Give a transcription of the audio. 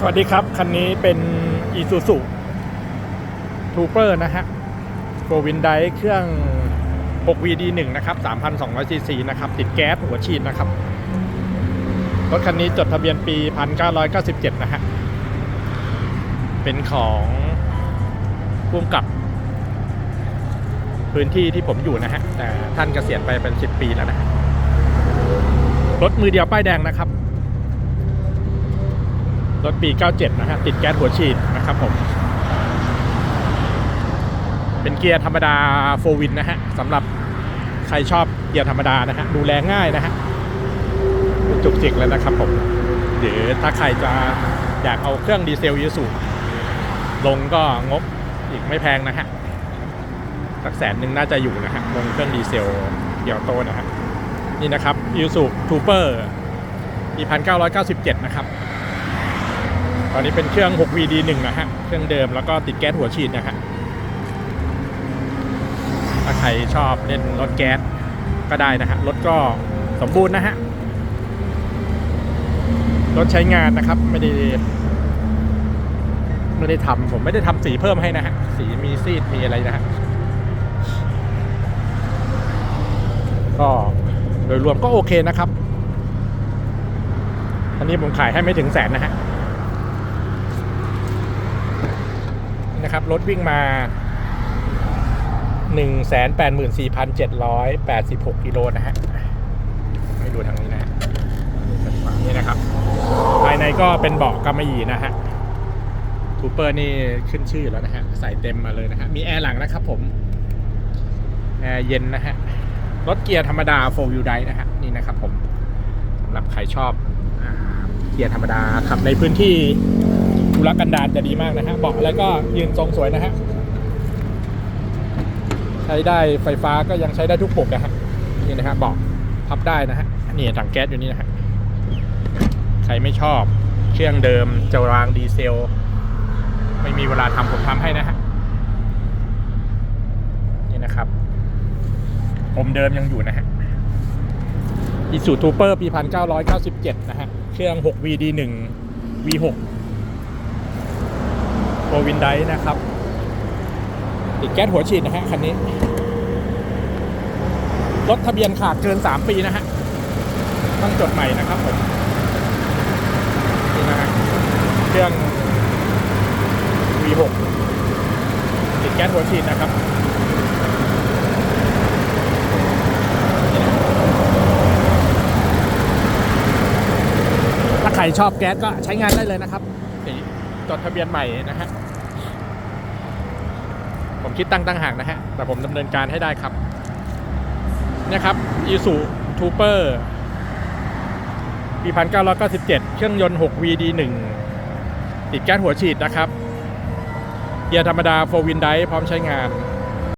สวัสดีครับ คันนี้เป็น Isuzu Trooper นะฮะโฟวินไดเครื่อง 6VD1 นะครับ 3,200ซีซีนะครับ ติดแก๊สหัวฉีดนะครับ รถคันนี้จดทะเบียนปี 1997 นะฮะ เป็นของพุ่มกับพื้นที่ที่ผมอยู่นะฮะ แต่ท่านเกษียณไปเป็น 10 ปีแล้วนะรถมือเดียวป้ายแดงนะครับ รถปี 97 นะฮะติดแก๊สหัวฉีดนะครับผม เป็นเกียร์ธรรมดาโฟวินนะฮะสำหรับใครชอบเกียร์ธรรมดานะฮะดูแลง่ายนะฮะจุกจิกเลยนะครับผมหรือถ้าใครจะอยากเอาเครื่องดีเซลยูสุลงก็งบอีกไม่แพงนะฮะสักแสนหนึ่งน่าจะอยู่นะฮะลงเครื่องดีเซลเกียวโตนะฮะนี่นะครับยูสุทูเปอร์ปี1997นะครับ อนนี้เป็นเครื่อง 6VD1 นะฮะ เครื่องเดิมแล้วก็ติดแก๊สหัวฉีดนะฮะ ถ้าใครชอบเล่นรถแก๊สก็ได้นะฮะ รถก็สมบูรณ์นะฮะ รถใช้งานนะครับ ไม่ได้ไม่ได้ทำผมไม่ได้ทำสีเพิ่มให้นะฮะ สีมีซีดมีอะไรนะฮะ ก็โดยรวมก็โอเคนะครับ อันนี้ผมขายให้ไม่ถึงแสนนะฮะ นะครับ รถวิ่งมา 184,786 กิโลนะฮะให้ดูทางนี้นะฮะนี่นะครับ ภายในก็เป็นเบาะกำมะหยี่นะฮะทูเปอร์นี่ขึ้นชื่อแล้วนะฮะ ใส่เต็มมาเลยนะฮะ มีแอร์หลังนะครับผม แอร์เย็นนะฮะ รถเกียร์ธรรมดา4 wheel drive นะฮะ นี่นะครับผมสำหรับใครชอบเกียร์ธรรมดาขับในพื้นที่ รกันดารจะดีมากนะฮะเบาะแล้วก็ยืนทรงสวยนะฮะใช้ได้ไฟฟ้าก็ยังใช้ได้ทุกปุ่มนะฮะนี่นะฮะเบาะพับได้นะฮะนี่ถังแก๊สอยู่นี่นะฮะใครไม่ชอบเครื่องเดิมจะรางดีเซล ไม่มีเวลาทำผมทำให้นะฮะนี่นะครับผมเดิมยังอยู่นะฮะอีซูทูเปอร์ปี 1997 นะฮะ เครื่อง 6VD1 V6 โ r วินไดนะครับติดแก๊สหัวฉีดนะฮะคันนี้ รถทะเบียนขาดเกิน 3 ปีนะฮะ ต้องจดใหม่นะครับผมนี่นะฮะเครื่อง V6 ติดแก๊สหัวฉีดนะครับถ้าใครชอบแก๊สก็ใช้งานได้เลยนะครับ จดทะเบียนใหม่นะฮะ ผมคิดตั้งตั้งห่างนะฮะ แต่ผมดำเนินการให้ได้ครับเนี่ยครับ i s u Trooper ปี1997เครื่องยนต์ 6VD1 ติดแก๊สหัวฉีดนะครับเกียร์ธรรมดา4 w วินไดพร้อมใช้งาน